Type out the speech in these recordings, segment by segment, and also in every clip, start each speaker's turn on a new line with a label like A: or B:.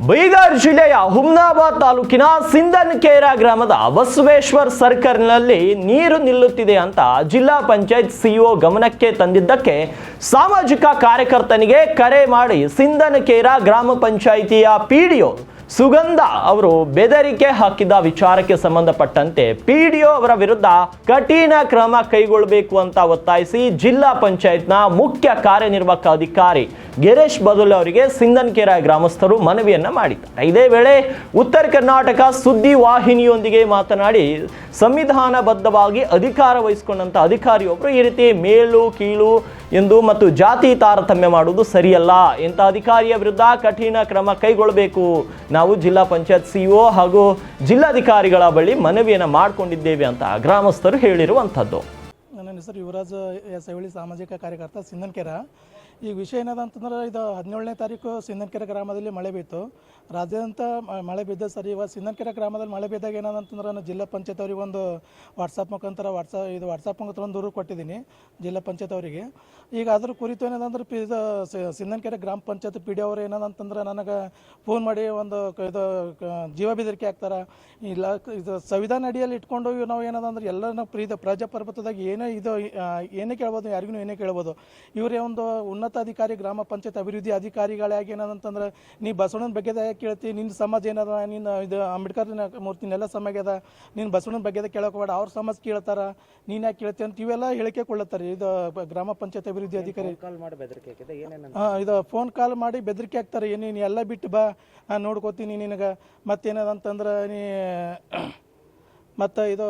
A: ಬೀದರ್ ಜಿಲ್ಲೆಯ ಹುಮ್ನಾಬಾದ್ ತಾಲೂಕಿನ ಸಿಂಧನ್ಕೇರ ಗ್ರಾಮದ ಬಸವೇಶ್ವರ್ ಸರ್ಕಲ್ನಲ್ಲಿ ನೀರು ನಿಲ್ಲುತ್ತಿದೆ ಅಂತ ಜಿಲ್ಲಾ ಪಂಚಾಯತ್ ಸಿಇಒ ಗಮನಕ್ಕೆ ತಂದಿದ್ದಕ್ಕೆ ಸಾಮಾಜಿಕ ಕಾರ್ಯಕರ್ತನಿಗೆ ಕರೆ ಮಾಡಿ ಸಿಂಧನಕೇರ ಗ್ರಾಮ ಪಂಚಾಯಿತಿಯ ಪಿಡಿಒ ಸುಗಂಧ ಅವರು ಬೆದರಿಕೆ ಹಾಕಿದ ವಿಚಾರಕ್ಕೆ ಸಂಬಂಧಪಟ್ಟಂತೆ ಪಿಡಿಒ ಅವರ ವಿರುದ್ಧ ಕಠಿಣ ಕ್ರಮ ಕೈಗೊಳ್ಳಬೇಕು ಅಂತ ಒತ್ತಾಯಿಸಿ ಜಿಲ್ಲಾ ಪಂಚಾಯತ್ನ ಮುಖ್ಯ ಕಾರ್ಯನಿರ್ವಾಹಕ ಅಧಿಕಾರಿ ಗಿರೀಶ್ ಬದುಲ್ ಅವರಿಗೆ ಸಿಂಧನ್ಕೆರೆ ಗ್ರಾಮಸ್ಥರು ಮನವಿಯನ್ನ ಮಾಡಿದ್ದಾರೆ. ಇದೇ ವೇಳೆ ಉತ್ತರ ಕರ್ನಾಟಕ ಸುದ್ದಿ ವಾಹಿನಿಯೊಂದಿಗೆ ಮಾತನಾಡಿ, ಸಂವಿಧಾನಬದ್ಧವಾಗಿ ಅಧಿಕಾರ ವಹಿಸಿಕೊಂಡಂತ ಅಧಿಕಾರಿಯೊಬ್ಬರು ಈ ರೀತಿ ಮೇಲು, ಕೀಳು ಎಂದು ಮತ್ತು ಜಾತಿ ತಾರತಮ್ಯ ಮಾಡುವುದು ಸರಿಯಲ್ಲ. ಇಂಥ ಅಧಿಕಾರಿಯ ವಿರುದ್ಧ ಕಠಿಣ ಕ್ರಮ ಕೈಗೊಳ್ಳಬೇಕು. ನಾವು ಜಿಲ್ಲಾ ಪಂಚಾಯತ್ ಸಿಇಒ ಹಾಗೂ ಜಿಲ್ಲಾಧಿಕಾರಿಗಳ ಬಳಿ ಮನವಿಯನ್ನು ಮಾಡಿಕೊಂಡಿದ್ದೇವೆ ಅಂತ ಗ್ರಾಮಸ್ಥರು ಹೇಳಿರುವಂಥದ್ದು.
B: ನನ್ನ ಹೆಸರು ಯುವರಾಜ್ ಎಸ್ ಐವಳಿ ಸಾಮಾಜಿಕ ಕಾರ್ಯಕರ್ತ ಸಿಂಧನ್ಕೆರೆ. ಈಗ ವಿಷಯ ಏನದ ಅಂತಂದ್ರೆ ಇದು ಹದಿನೇಳನೇ ತಾರೀಕು ಸಿಂಧನ್ಕೆರೆ ಗ್ರಾಮದಲ್ಲಿ ಮಳೆ ಬಿತ್ತು. ರಾಜ್ಯಾದ್ಯಂತ ಮಳೆ ಬಿದ್ದ ಸರಿ ಇವಾಗ ಸಿಂಧನ್ಕೆರೆ ಗ್ರಾಮದಲ್ಲಿ ಮಳೆ ಬಿದ್ದಾಗ ಏನದ ಅಂತಂದ್ರೆ ನಾನು ಜಿಲ್ಲಾ ಪಂಚಾಯತ್ ಅವರಿಗೆ ಒಂದು ವಾಟ್ಸಪ್ ಮುಖಾಂತರ ವಾಟ್ಸಪ್ ಇದು ವಾಟ್ಸಪ್ ಮುಖಾಂತರ ಒಂದು ದೂರು ಕೊಟ್ಟಿದ್ದೀನಿ ಜಿಲ್ಲಾ ಪಂಚಾಯತ್ ಅವರಿಗೆ ಈಗ ಅದ್ರ ಕುರಿತು ಏನದಂದ್ರೆ ಪಿ- ಇದು ಸಿಂಧನ್ಕೆರೆ ಗ್ರಾಮ ಪಂಚಾಯತ್ ಪಿ ಡಿ ಅವರು ಏನದಂತಂದ್ರೆ ನನಗೆ ಫೋನ್ ಮಾಡಿ ಒಂದು ಇದು ಜೀವ ಬೆದರಿಕೆ ಹಾಕ್ತಾರೆ. ಇಲ್ಲ, ಇದು ಸಂವಿಧಾನ ಅಡಿಯಲ್ಲಿ ಇಟ್ಕೊಂಡು ನಾವು ಏನದಂದ್ರೆ ಎಲ್ಲ ನಾವು ಪ್ರೀತ, ಪ್ರಜಾಪ್ರಭುತ್ವದಾಗ ಏನೇ ಇದು ಆ, ಏನೇ ಕೇಳ್ಬೋದು ಯಾರಿಗೂ ಏನೇ ಕೇಳ್ಬೋದು. ಇವರೇ ಒಂದು ಉನ್ನತ ಅಧಿಕಾರಿ ಗ್ರಾಮ ಪಂಚಾಯತ್ ಅಭಿವೃದ್ಧಿ ಅಧಿಕಾರಿಗಳಾಗಿ ಏನದಂತಂದ್ರೆ ನೀ ಬಸವಣ್ಣನ ಬಗ್ಗೆ ಕೇಳ್ತಿ ನಿನ್ನ ಸಮಾಜ ಏನದ ನಿನ್ನ ಇದು ಅಂಬೇಡ್ಕರ್ ಮೂರ್ತಿನೆಲ್ಲ ಸಮಾಜದ ನೀನು ಬಸವಣ್ಣನ ಬಗ್ಗೆ ಕೇಳಕೋಬೇಡ ಅವ್ರ ಸಮಾಜ ಕೇಳ್ತಾರ ನೀನು ಯಾಕೆ ಕೇಳ್ತಿ ಅಂತ ಇವೆಲ್ಲ ಹೇಳಿಕೆ ಕೊಳ್ಳತ್ತಾರೆ ಇದು ಗ್ರಾಮ ಪಂಚಾಯತ್ ಅಭಿವೃದ್ಧಿ ಅಧಿಕಾರಿ. ಇದು ಫೋನ್ ಕಾಲ್ ಮಾಡಿ ಬೆದರಿಕೆ ಹಾಕ್ತಾರೆ. ಏನೇನು ನೀನು ಎಲ್ಲ ಬಿಟ್ಟು ಬಾ ನಾನು ನೋಡ್ಕೋತೀನಿ ನಿನಗೆ. ಮತ್ತೇನದಂತಂದ್ರೆ ನೀ ಮತ್ತು ಇದು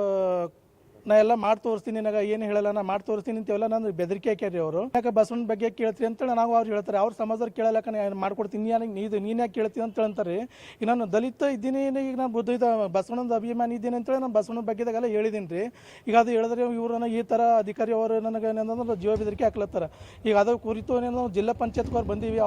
B: ನಾ ಎಲ್ಲ ಮಾಡಿ ತೋರಿಸ್ತೀನಿ, ನನಗೆ ಏನು ಹೇಳಲ್ಲ, ನಾ ಮಾಡಿ ತೋರಿಸ್ತೀನಿ ಅಂತೆಲ್ಲ ನಾನು ಬೆದರಿಕೆ ಹಾಕ್ಯಾರಿ ಅವರು. ಯಾಕೆ ಬಸವನ ಬಗ್ಗೆ ಕೇಳ್ತೀರಿ ಅಂತೇಳಿ ನಾವು ಅವ್ರು ಹೇಳ್ತಾರೆ. ಅವ್ರ ಸಮಾಜದವ್ರು ಕೇಳಲಕ್ಕ ನಾನು ಮಾಡ್ಕೊಡ್ತೀನಿ ನೀನು ನೀದು ನೀನು ಯಾಕೆ ಕೇಳ್ತೀನಿ ಅಂತ ಹೇಳ್ತಾರೆ ಈಗ ನಾನು ದಲಿತ ಇದ್ದೀನಿ ಈಗ ನಾನು ಬುದ್ಧ ಇದು ಬಸವಣ್ಣದ ಅಭಿಮಾನಿ ಇದ್ದೀನಿ ಅಂತೇಳಿ ನಾನು ಬಸವನ ಬಗ್ಗೆದಾಗೆಲ್ಲ ಹೇಳಿದ್ದೀನಿ ರೀ ಈಗ ಅದು ಹೇಳಿದ್ರೆ ಇವ್ರನ್ನ ಈ ಥರ ಅಧಿಕಾರಿ ಅವರು ನನಗೆ ಏನಂದ್ರೆ ಜೀವ ಬೆದರಿಕೆ ಹಾಕ್ಲತ್ತಾರ. ಈಗ ಅದು ಕುರಿತು ಏನಂದ್ರೆ ಜಿಲ್ಲಾ ಪಂಚಾಯತ್ಗೆ ಅವ್ರು ಬಂದೀವಿ